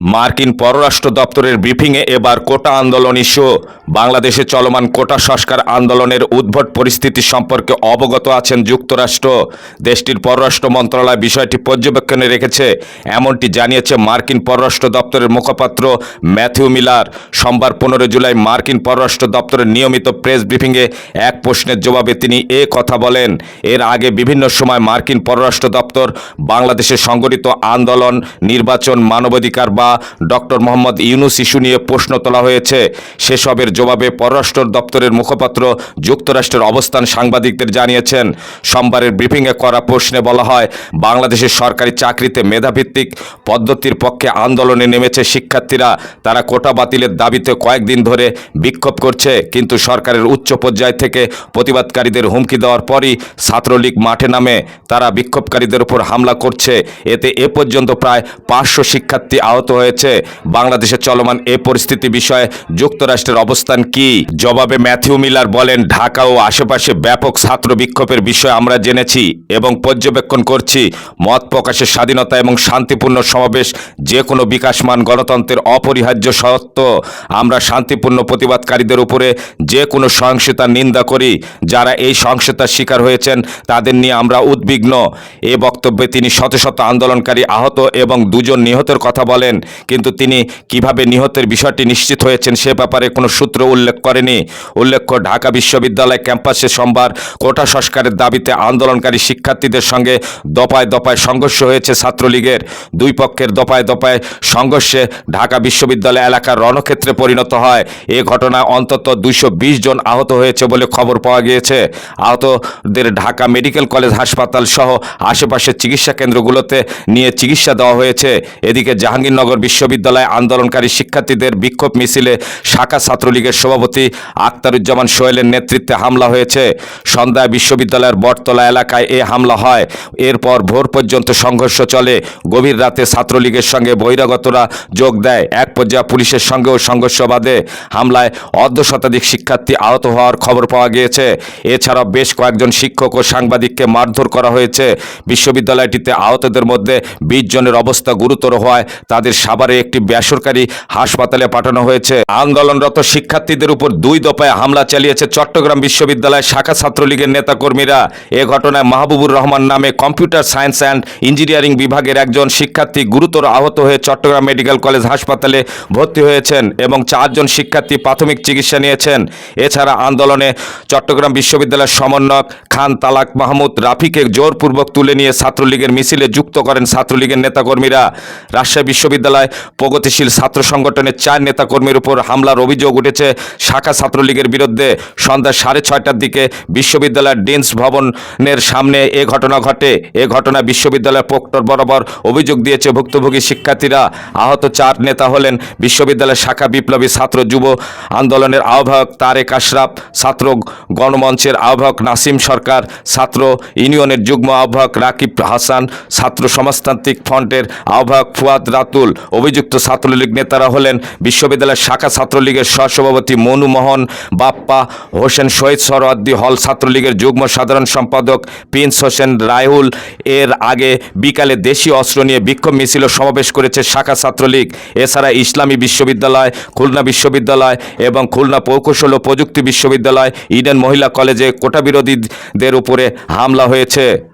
মার্কিন পররাষ্ট্র দপ্তরের ব্রিফিংয়ে এবার কোটা আন্দোলন ইস্যু। বাংলাদেশে চলমান কোটা সংস্কার আন্দোলনের উদ্ভট পরিস্থিতি সম্পর্কে অবগত আছেন যুক্তরাষ্ট্র। দেশটির পররাষ্ট্র মন্ত্রণালয় বিষয়টি পর্যবেক্ষণে রেখেছে, এমনটি জানিয়েছে মার্কিন পররাষ্ট্র দপ্তরের মুখপাত্র ম্যাথিউ মিলার। সোমবার পনেরো জুলাই মার্কিন পররাষ্ট্র দপ্তরের নিয়মিত প্রেস ব্রিফিংয়ে এক প্রশ্নের জবাবে তিনি এ কথা বলেন, এর আগে বিভিন্ন সময় মার্কিন পররাষ্ট্র দপ্তর বাংলাদেশে সংগঠিত আন্দোলন, নির্বাচন, মানবাধিকার বা ডক্টর মোহাম্মদ ইউনুস ইস্যু নিয়ে প্রশ্ন তোলা হয়েছে। সেসবের জবাবে পররাষ্ট্র দপ্তরের মুখপাত্র যুক্তরাষ্ট্রের অবস্থান সাংবাদিকদের জানিয়েছেন। সোমবারের ব্রিফিংয়ে করা প্রশ্নে বলা হয়, বাংলাদেশের সরকারি চাকরিতে মেধাভিত্তিক পদ্ধতির পক্ষে আন্দোলনে নেমেছে শিক্ষার্থীরা। তারা কোটা বাতিলের দাবিতে কয়েকদিন ধরে বিক্ষোভ করছে, কিন্তু সরকারের উচ্চ পর্যায় থেকে প্রতিবাদকারীদের হুমকি দেওয়ার পরই ছাত্রলীগ মাঠে নামে। তারা বিক্ষোভকারীদের উপর হামলা করছে। এতে এ পর্যন্ত প্রায় পাঁচশো শিক্ষার্থী আহত হয়েছে বাংলাদেশে চলমান এ পরিস্থিতি বিষয়ে যুক্তরাষ্ট্রের অবস্থান কি? জবাবে ম্যাথিউ মিলার বলেন, ঢাকা ও আশেপাশে ব্যাপক ছাত্র বিক্ষোভের বিষয়ে আমরা জেনেছি এবং পর্যবেক্ষণ করছি। মত প্রকাশের স্বাধীনতা এবং শান্তিপূর্ণ সমাবেশ যে কোনো বিকাশমান গণতন্ত্রের অপরিহার্য সত্য আমরা শান্তিপূর্ণ প্রতিবাদকারীদের উপরে যে কোনো সহিংসতার নিন্দা করি। যারা এই সহিংসতার শিকার হয়েছেন, তাদের নিয়ে আমরা উদ্বিগ্ন। এ বক্তব্যে তিনি শত শত আন্দোলনকারী আহত এবং দুজন নিহতের কথা বলেন। কিন্তু তিনি কীভাবে নিহতের বিষয়টি নিশ্চিত হয়েছেন সে ব্যাপারে কোনো সূত্র উল্লেখ করেনি। উল্লেখ্য, ঢাকা বিশ্ববিদ্যালয় ক্যাম্পাসে সোমবার কোটা সংস্কারের দাবিতে আন্দোলনকারী শিক্ষার্থীদের সঙ্গে দপায় দপায় সংঘর্ষ হয়েছে ছাত্রলীগের। দুই পক্ষের দপায় দপায় সংঘর্ষে ঢাকা বিশ্ববিদ্যালয় এলাকার রণক্ষেত্রে পরিণত হয়। এ ঘটনায় অন্তত দুইশো বিশ জন আহত হয়েছে বলে খবর পাওয়া গিয়েছে। আহতদের ঢাকা মেডিকেল কলেজ হাসপাতাল সহ আশেপাশের চিকিৎসা কেন্দ্রগুলোতে নিয়ে চিকিৎসা দেওয়া হয়েছে। এদিকে জাহাঙ্গীরনগর বিশ্ববিদ্যালয়ে আন্দোলনকারী শিক্ষার্থীদের বিক্ষোভ মিছিলে শাখা ছাত্রলীগের সভাপতি আক্তারুজ্জামান সোহেলের নেতৃত্বে হামলা হয়েছে। সন্ধ্যায় বিশ্ববিদ্যালয়ের বটতলা এলাকায় এ হামলা হয়। এরপর ভোর পর্যন্ত সংঘর্ষ চলে। গভীর রাতে ছাত্রলীগের সঙ্গে বহিরাগতরা যোগ দেয়। এক পর্যায়ে পুলিশের সঙ্গেও সংঘর্ষ বাধে। হামলায় অর্ধ শতাধিক শিক্ষার্থী আহত হওয়ার খবর পাওয়া গিয়েছে। এছাড়াও বেশ কয়েকজন শিক্ষক ও সাংবাদিককে মারধর করা হয়েছে। বিশ্ববিদ্যালয়টিতে আহতদের মধ্যে বিশ জনের অবস্থা গুরুতর হওয়ায় তাদের সাভারে একটি বেসরকারি হাসপাতালে পাঠানো হয়েছে। আন্দোলনরত শিক্ষার্থীদের উপর দুই দফায় হামলা চালিয়েছে চট্টগ্রাম বিশ্ববিদ্যালয় শাখা ছাত্রলীগের নেতাকর্মীরা। এ ঘটনায় মাহবুবুর রহমান নামে কম্পিউটার সায়েন্স অ্যান্ড ইঞ্জিনিয়ারিং বিভাগের একজন শিক্ষার্থী গুরুতর আহত হয়ে চট্টগ্রাম মেডিকেল কলেজ হাসপাতালে ভর্তি হয়েছেন এবং চারজন শিক্ষার্থী প্রাথমিক চিকিৎসা নিয়েছেন। এছাড়া আন্দোলনে চট্টগ্রাম বিশ্ববিদ্যালয়ের সমন্বয়ক খান তালাক মাহমুদ রাফিকে জোরপূর্বক তুলে নিয়ে ছাত্রলীগের মিছিলে যুক্ত করেন ছাত্রলীগের নেতাকর্মীরা। রাজশাহী বিশ্ববিদ্যালয় প্রগতিশীল ছাত্র সংগঠনের চার নেতাকর্মীর উপর হামলার অভিযোগ উঠেছে। শাখা ছাত্রলীগের বিরুদ্ধে সন্ধ্যা সাড়ে ছয়টার দিকে বিশ্ববিদ্যালয়ের ডিন্স ভবনের সামনে এ ঘটনা ঘটে। এ ঘটনা বিশ্ববিদ্যালয়ের প্রক্টর বরাবর অভিযোগ দিয়েছে ভুক্তভোগী শিক্ষার্থীরা। আহত চার নেতা হলেন বিশ্ববিদ্যালয়ের শাখা বিপ্লবী ছাত্র যুব আন্দোলনের আহ্বায়ক তারেক আশরাফ, ছাত্র গণমঞ্চের আহ্বায়ক নাসিম সরকার, ছাত্র ইউনিয়নের যুগ্ম আহ্বায়ক রাকিব হাসান, ছাত্র সমাজতান্ত্রিক ফ্রন্টের আহ্বায়ক ফুয়াদ রাতুল অভিযুক্ত ছাত্রলীগ নেতারা হলেন বিশ্ববিদ্যালয়ের শাখা ছাত্রলীগের সহসভাপতি মনু মোহন, বাপ্পা হোসেন, শহীদ সরওয়ার্দী হল ছাত্রলীগের যুগ্ম সাধারণ সম্পাদক প্রিন্স হোসেন রায়হুল। এর আগে বিকালে দেশীয় অস্ত্র নিয়ে বিক্ষোভ মিছিল সমাবেশ করেছে শাখা ছাত্রলীগ। এছাড়া ইসলামী বিশ্ববিদ্যালয়, খুলনা বিশ্ববিদ্যালয় এবং খুলনা প্রকৌশল ও প্রযুক্তি বিশ্ববিদ্যালয়, ইডেন মহিলা কলেজে কোটা বিরোধীদের উপরে হামলা হয়েছে।